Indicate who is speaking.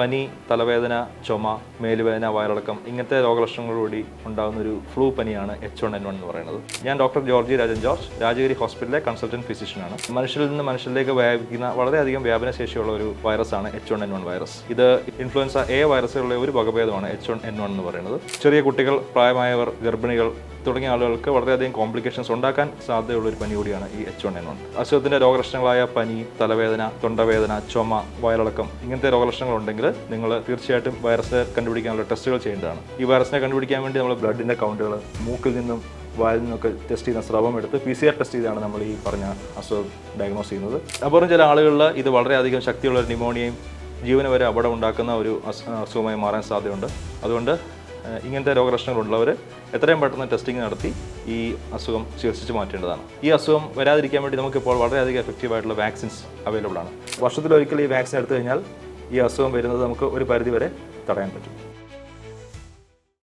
Speaker 1: പനി തലവേദന ചുമ മേലുവേദന വയറിളക്കം ഇങ്ങനത്തെ രോഗലക്ഷണങ്ങളോടുകൂടി ഉണ്ടാകുന്ന ഒരു ഫ്ലൂ പനിയാണ് എച്ച് വൺ എൻ വൺ എന്ന് പറയുന്നത്. ഞാൻ doctor Georgi Rajan George Rajagiri ഹോസ്പിറ്റലിലെ കൺസൾട്ടന്റ് ഫിസിഷ്യനാണ് മനുഷ്യരിൽ നിന്ന് മനുഷ്യരിലേക്ക് വ്യാപിക്കുന്ന വളരെയധികം വ്യാപനശേഷിയുള്ള ഒരു വൈറസാണ് H one N one virus ഇത് ഇൻഫ്ലുവൻസ എ വൈറസുകളുടെ ഒരു വകഭേദമാണ് എച്ച് വൺ എൻ വൺ എന്ന് പറയുന്നത്. ചെറിയ കുട്ടികൾ പ്രായമായവർ ഗർഭിണികൾ തുടങ്ങിയ ആളുകൾക്ക് വളരെയധികം കോംപ്ലിക്കേഷൻസ് ഉണ്ടാക്കാൻ സാധ്യതയുള്ള ഒരു പനി കൂടിയാണ് ഈ എച്ച് വൺ എൻ വൺ അസുഖത്തിന്റെ രോഗലക്ഷണങ്ങളായ പനി തലവേദന തൊണ്ടവേദന ചുമ വയറിളക്കം ഇങ്ങനത്തെ രോഗലക്ഷണങ്ങൾ ഉണ്ടെങ്കിൽ നിങ്ങൾ തീർച്ചയായിട്ടും വൈറസ് കണ്ടുപിടിക്കാനുള്ള ടെസ്റ്റുകൾ ചെയ്യേണ്ടതാണ്. ഈ വൈറസിനെ കണ്ടുപിടിക്കാൻ വേണ്ടി നമ്മൾ ബ്ലഡിന്റെ കൗണ്ടുകൾ മൂക്കിൽ നിന്നും വായിൽ നിന്നൊക്കെ ടെസ്റ്റ് ചെയ്യുന്ന സ്രവം എടുത്ത് പി സി ആർ ടെസ്റ്റ് ചെയ്താണ് നമ്മൾ ഈ പറഞ്ഞ അസുഖം ഡയഗ്നോസ് ചെയ്യുന്നത്. അപ്പോൾ ചില ആളുകളിൽ ഇത് വളരെയധികം ശക്തിയുള്ള ന്യൂമോണിയയും ജീവന് വരെ അപകടം ഉണ്ടാക്കുന്ന ഒരു അസു- അസുഖമായി മാറാൻ സാധ്യതയുണ്ട്. അതുകൊണ്ട് ഇങ്ങനത്തെ രോഗലക്ഷണങ്ങളുള്ളവർ എത്രയും പെട്ടെന്ന് ടെസ്റ്റിംഗ് നടത്തി ഈ അസുഖം ചികിത്സിച്ച് മാറ്റേണ്ടതാണ്. ഈ അസുഖം വരാതിരിക്കാൻ വേണ്ടി നമുക്കിപ്പോൾ വളരെയധികം എഫക്റ്റീവ് ആയിട്ടുള്ള വാക്സിൻസ് അവൈലബിൾ ആണ്. വർഷത്തിലൊരിക്കൽ ഈ വാക്സിൻ എടുത്തു കഴിഞ്ഞാൽ ഈ അസുഖം വരുന്നത് നമുക്ക് ഒരു പരിധി വരെ തടയാൻ പറ്റും.